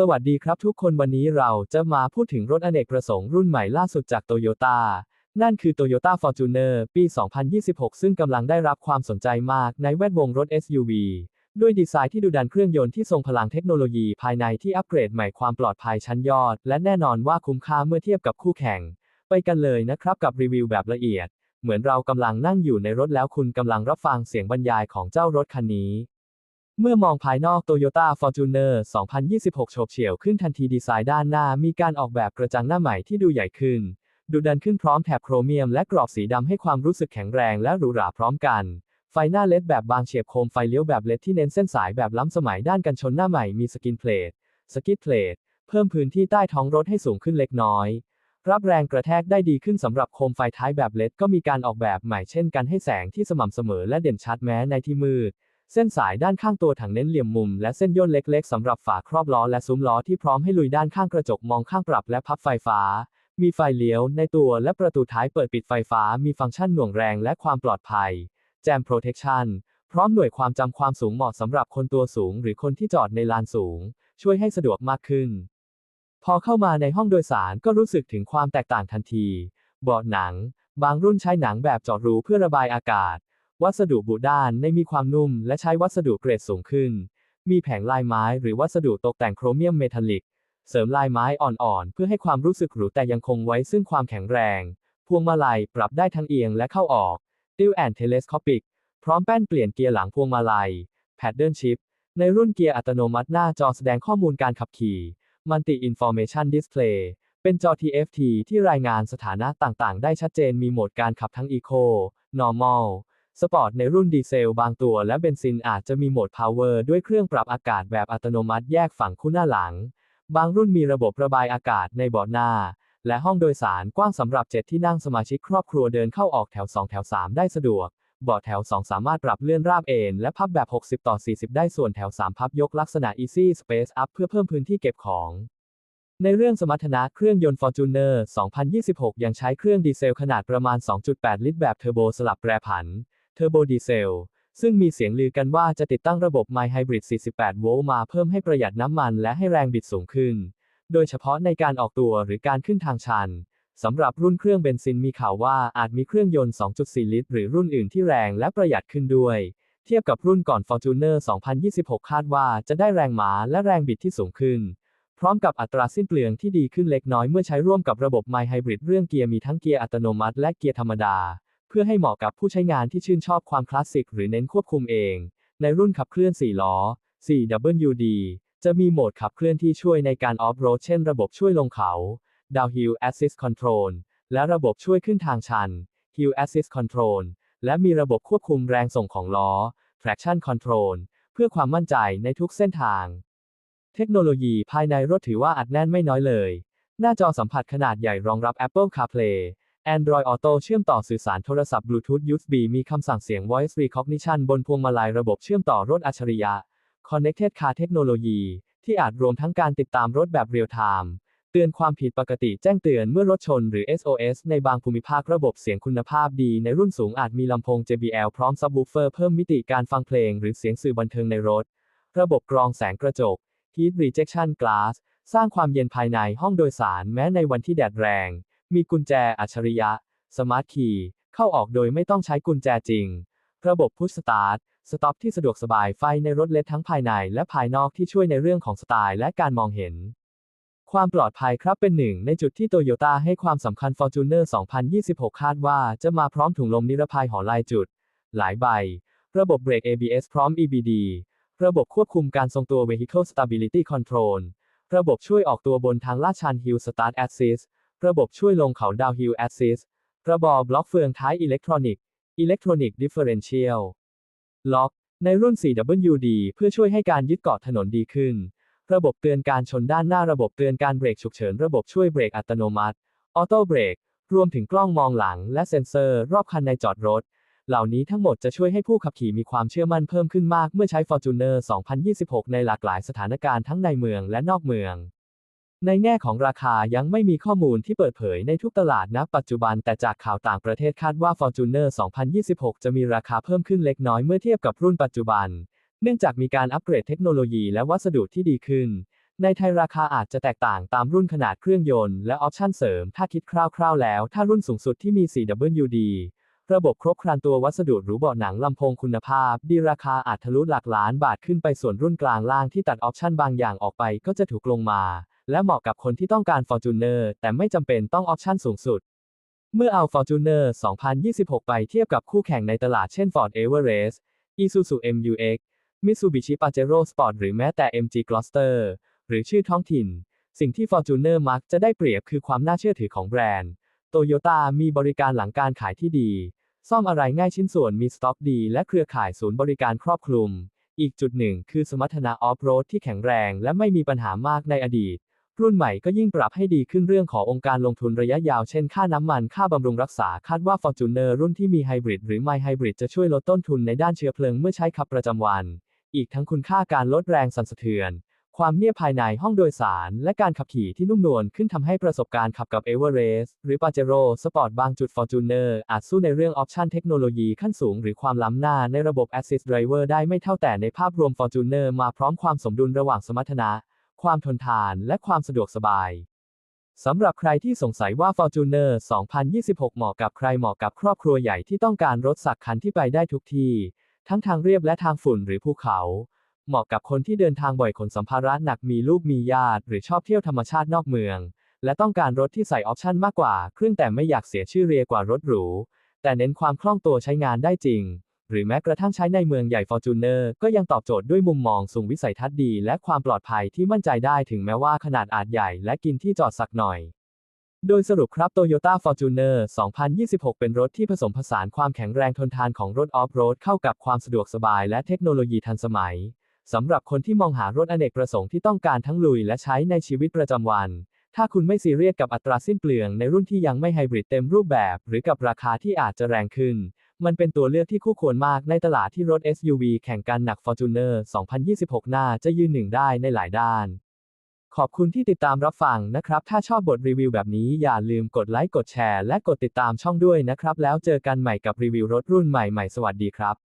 สวัสดีครับทุกคนวันนี้เราจะมาพูดถึงรถอเนกประสงค์รุ่นใหม่ล่าสุดจากโตโยต้า นั่นคือ Toyota Fortuner ปี 2026 ซึ่งกำลังได้รับความสนใจมากในแวดวงรถ SUV ด้วยดีไซน์ที่ดูดันเครื่องยนต์ที่ทรงพลังเทคโนโลยีภายในที่อัปเกรดใหม่ความปลอดภัยชั้นยอด และแน่นอนว่าคุ้มค่าเมื่อเทียบกับคู่แข่ง ไปกันเลยนะครับกับรีวิวแบบละเอียด เหมือนเรากำลังนั่งอยู่ในรถแล้วคุณกำลังรับฟังเสียงบรรยายของเจ้ารถคันนี้ เมื่อมองภายนอก Toyota Fortuner 2026 โฉบเฉี่ยวขึ้นทันทีดีไซน์ด้านหน้ามีการออกแบบกระจังหน้าใหม่ที่ดูใหญ่ขึ้น ดูดันขึ้นพร้อมแถบโครเมียมและกรอบสีดำให้ความรู้สึกแข็งแรงและหรูหราพร้อมกัน ไฟหน้าเลดแบบบางเฉียบคมไฟเลี้ยวแบบเลดที่เน้นเส้นสายแบบล้ำสมัยด้านกันชนหน้าใหม่มีสกินเพลทสกิดเพลทเพิ่มพื้นที่ใต้ท้องรถให้สูงขึ้นเล็กน้อย รับแรงกระแทกได้ดีขึ้นสำหรับโคมไฟท้ายแบบเลดก็มีการออกแบบใหม่เช่นกันให้แสงที่สม่ำเสมอและเด่นชัดแม้ในที่มืด เส้นสายด้านข้างตัวถังเน้นเหลี่ยมมุม และเส้นย่นเล็กๆสำหรับฝาครอบล้อและซุ้มล้อที่พร้อมให้ลุยด้านข้างกระจกมองข้างปรับและพับไฟฟ้า มีไฟเลี้ยวในตัวและประตูท้ายเปิดปิดไฟฟ้า มีฟังก์ชันหน่วงแรงและความปลอดภัย Jam Protection พร้อมหน่วยความจำความสูงเหมาะสำหรับคนตัวสูง หรือคนที่จอดในลานสูง ช่วยให้สะดวกมากขึ้น พอเข้ามาในห้องโดยสารก็รู้สึกถึงความแตกต่างทันที เบาะหนัง บางรุ่นใช้หนังแบบเจาะรูเพื่อระบายอากาศ วัสดุบุด้านในมีความนุ่ม และใช้วัสดุเกรดสูงขึ้น มีแผงลายไม้หรือวัสดุตกแต่งโครเมียมเมทัลลิก เสริมลายไม้อ่อนๆ เพื่อให้ความรู้สึกหรูแต่ยังคงไว้ซึ่งความแข็งแรง พวงมาลัยปรับได้ทั้งเอียงและเข้าออกติวแอนเทเลสคอปิก พร้อมแป้นเปลี่ยนเกียร์หลังพวงมาลัย แพดเดิลชิพ ในรุ่นเกียร์อัตโนมัติหน้าจอแสดงข้อมูลการขับขี่ Multi Information Display เป็นจอ TFT ที่รายงานสถานะต่างๆ ได้ชัดเจน มีโหมดการขับทั้ง Eco Normal Sport ในรุ่นดีเซลบางตัวและเบนซินอาจจะมีโหมด Power ด้วยเครื่องปรับอากาศแบบอัตโนมัติแยกฝั่งคู่หน้าหลัง บางรุ่นมีระบบระบายอากาศในเบาะหน้า และห้องโดยสารกว้างสำหรับ 7 ที่นั่งสมาชิกครอบครัวเดินเข้าออกแถว 2 แถว 3 ได้สะดวกเบาะแถว 2 สามารถปรับเลื่อนราบเอนและพับแบบ 60 ต่อ 40 ได้ส่วนแถว 3 พับยกลักษณะ Easy Space Up เพื่อเพิ่มพื้นที่เก็บของ ในเรื่องสมรรถนะเครื่องยนต์ Fortuner 2026 ยังใช้เครื่องดีเซลขนาดประมาณ 2.8 ลิตรแบบเทอร์โบสลับแปรผัน เทอร์โบดีเซล ซึ่งมีเสียงลือกันว่าจะติดตั้งระบบ My Hybrid 48 โวลต์มาเพิ่มให้ประหยัดน้ำมันและให้แรงบิดสูงขึ้น โดยเฉพาะในการออกตัวหรือการขึ้นทางชันสำหรับรุ่นเครื่องเบนซินมีข่าวว่าอาจมีเครื่องยนต์ 2.4 ลิตร หรือรุ่นอื่นที่แรงและประหยัดขึ้นด้วย เทียบกับรุ่นก่อน Fortuner 2026 คาดว่าจะได้แรงหมาและแรงบิดที่สูงขึ้น พร้อมกับอัตราสิ้นเปลืองที่ดีขึ้นเล็กน้อยเมื่อใช้ร่วมกับระบบ My Hybrid เรื่องเกียร์มีทั้งเกียร์อัตโนมัติและเกียร์ธรรมดา เพื่อให้เหมาะกับผู้ใช้งานที่ชื่นชอบความคลาสสิกหรือเน้นควบคุมเอง ในรุ่นขับเคลื่อน 4 ล้อ 4WD จะมีโหมดขับเคลื่อนที่ช่วยในการออฟโรดเช่นระบบช่วยลงเขา Downhill Assist Control และระบบช่วยขึ้นทางชัน Hill Assist Control และมีระบบควบคุมแรงส่งของล้อ Traction Control เพื่อความมั่นใจในทุกเส้นทาง เทคโนโลยีภายในรถถือว่าอัดแน่นไม่น้อยเลย หน้าจอสัมผัสขนาดใหญ่รองรับ Apple CarPlay Android Auto เชื่อมต่อสื่อสารโทรศัพท์ Bluetooth USB มีคำสั่งเสียง Voice Recognition บนพวงมาลัยระบบเชื่อมต่อรถอัจฉริยะ Connected Car Technology ที่อาจรวมทั้งการติดตามรถแบบเรียลไทม์เตือนความผิดปกติแจ้งเตือนเมื่อรถชนหรือ SOS ในบางภูมิภาคระบบเสียงคุณภาพดีในรุ่นสูงอาจมีลำโพง JBL พร้อมซับวูเฟอร์เพิ่มมิติการฟังเพลงหรือเสียงสื่อบันเทิงในรถ ระบบกรองแสงกระจก Heat Rejection Glass สร้างความเย็นภายในห้องโดยสารแม้ในวันที่แดดแรง มีกุญแจอัจฉริยะ สมาร์ทคีย์เข้าออกโดยไม่ต้องใช้กุญแจจริง ระบบพุชสตาร์ทสต็อปที่สะดวกสบายไฟในรถเล็กทั้งภายในและภายนอกที่ช่วยในเรื่องของสไตล์และการมองเห็น ความปลอดภัยครับเป็นหนึ่งในจุดที่โตโยต้าให้ความสำคัญ Fortuner 2026 คาดว่าจะมาพร้อมถุงลมนิรภัยหอลายจุด หลายใบ ระบบเบรก ABS พร้อม EBD ระบบควบคุมการทรงตัว Vehicle Stability Control ระบบช่วยออกตัวบนทางลาดชัน Hill Start Assist ระบบช่วยลงเขา Downhill Assist ระบบบล็อกเฟืองท้ายอิเล็กทรอนิกส์ Electronic Differential Lock ในรุ่น 4WD เพื่อช่วยให้การยึดเกาะถนนดีขึ้น ระบบเตือนการชนด้านหน้าระบบเตือนการเบรกฉุกเฉินระบบช่วยเบรกอัตโนมัติ Auto Brake รวมถึงกล้องมองหลัง และเซ็นเซอร์รอบคันในจอดรถ เหล่านี้ทั้งหมดจะช่วยให้ผู้ขับขี่มีความเชื่อมั่นเพิ่มขึ้นมากเมื่อใช้ Fortuner 2026 ในหลากหลายสถานการณ์ทั้งในเมืองและนอกเมือง ในแง่ของราคายังไม่มีข้อมูลที่เปิดเผยในทุกตลาดณปัจจุบันแต่จากข่าวต่างประเทศคาดว่า Fortuner 2026 จะมีราคาเพิ่มขึ้นเล็กน้อยเมื่อเทียบกับรุ่นปัจจุบัน เนื่องจากมีการอัปเกรดเทคโนโลยีและวัสดุที่ดีขึ้น ในไทยราคาอาจจะแตกต่างตามรุ่นขนาดเครื่องยนต์และออปชันเสริม ถ้าคิดคร่าวๆแล้ว ถ้ารุ่นสูงสุดที่มี 4WD ระบบครบครันตัววัสดุหรูเบาะหนังลำโพงคุณภาพ ดีราคาอาจทะลุหลักล้านบาทขึ้นไปส่วนรุ่นกลางล่างที่ตัดออปชันบางอย่างออกไปก็จะถูกลงมา และเหมาะกับคนที่ต้องการ Fortuner แต่ไม่จำเป็นต้องออปชั่นสูงสุด เมื่อเอา Fortuner 2026 ไปเทียบกับคู่แข่งในตลาดเช่น Ford Everest Isuzu MU-X Mitsubishi Pajero Sport หรือแม้แต่ MG Gloster หรือชื่อท้องถิ่น สิ่งที่ Fortuner มักจะได้เปรียบคือความน่าเชื่อถือของแบรนด์ Toyota มีบริการหลังการขายที่ดี ซ่อมอะไรง่ายชิ้นส่วนมีสต็อกดี และเครือข่ายศูนย์บริการครอบคลุม อีกจุดหนึ่งคือสมรรถนะออฟโรดที่แข็งแรงและไม่มีปัญหามากในอดีต รุ่นใหม่ก็ยิ่งปรับให้ดีขึ้นเรื่องขององค์การลงทุนระยะยาว เช่น ค่าน้ำมัน ค่าบำรุงรักษา คาดว่า Fortuner รุ่นที่มีไฮบริดหรือ My Hybrid จะช่วยลดต้นทุนในด้านเชื้อเพลิงเมื่อใช้ขับประจำวัน อีกทั้งคุณค่าการลดแรงสั่นสะเทือน ความเงียบภายในห้องโดยสาร และการขับขี่ที่นุ่มนวลขึ้นทำให้ประสบการณ์ขับกับ Everest หรือ Pajero Sport บางจุด Fortuner อาจสู้ในเรื่องออปชันเทคโนโลยีขั้นสูง หรือความล้ำหน้าในระบบ Assist Driver ได้ไม่เท่าแต่ในภาพรวม Fortuner มาพร้อมความสมดุลระหว่างสมรรถนะ ความทนทานและความสะดวกสบายสำหรับใครที่สงสัยว่า Fortuner 2026 เหมาะกับใครเหมาะกับครอบครัวใหญ่ที่ต้องการรถสักคันที่ไปได้ทุกที่ ทั้งทางเรียบและทางฝุ่นหรือภูเขา เหมาะกับคนที่เดินทางบ่อยขนสัมภาระหนักมีลูกมีญาติ หรือชอบเที่ยวธรรมชาตินอกเมือง และต้องการรถที่ใส่ออปชั่นมากกว่า เครื่องแต่ไม่อยากเสียชื่อเรียกว่ารถหรู แต่เน้นความคล่องตัวใช้งานได้จริง หรือแม้กระทั่งใช้ในเมืองใหญ่ Fortuner ก็ยังตอบโจทย์ด้วยมุมมองสูงวิสัยทัศน์ดี และความปลอดภัยที่มั่นใจได้ถึงแม้ว่าขนาดอาจใหญ่และกินที่จอดสักหน่อย โดยสรุปครับ Toyota Fortuner 2026 เป็นรถที่ผสมผสานความแข็งแรงทนทานของรถออฟโรดเข้ากับความสะดวกสบายและเทคโนโลยีทันสมัยสำหรับคนที่มองหารถอเนกประสงค์ที่ต้องการทั้งลุยและใช้ในชีวิตประจำวัน ถ้าคุณไม่ซีเรียสกับอัตราสิ้นเปลืองในรุ่นที่ยังไม่ไฮบริดเต็มรูปแบบ หรือกับราคาที่อาจจะแรงขึ้น มันเป็นตัวเลือกที่คู่ควรมากในตลาดที่รถ SUV แข่งกันหนัก Fortuner 2026 หน้าจะยืนหนึ่งได้ในหลายด้าน ขอบคุณที่ติดตามรับฟังนะครับ ถ้าชอบบทรีวิวแบบนี้อย่าลืมกดไลค์ กดแชร์ และกดติดตามช่องด้วยนะครับ แล้วเจอกันใหม่กับรีวิวรถรุ่นใหม่ๆ สวัสดีครับ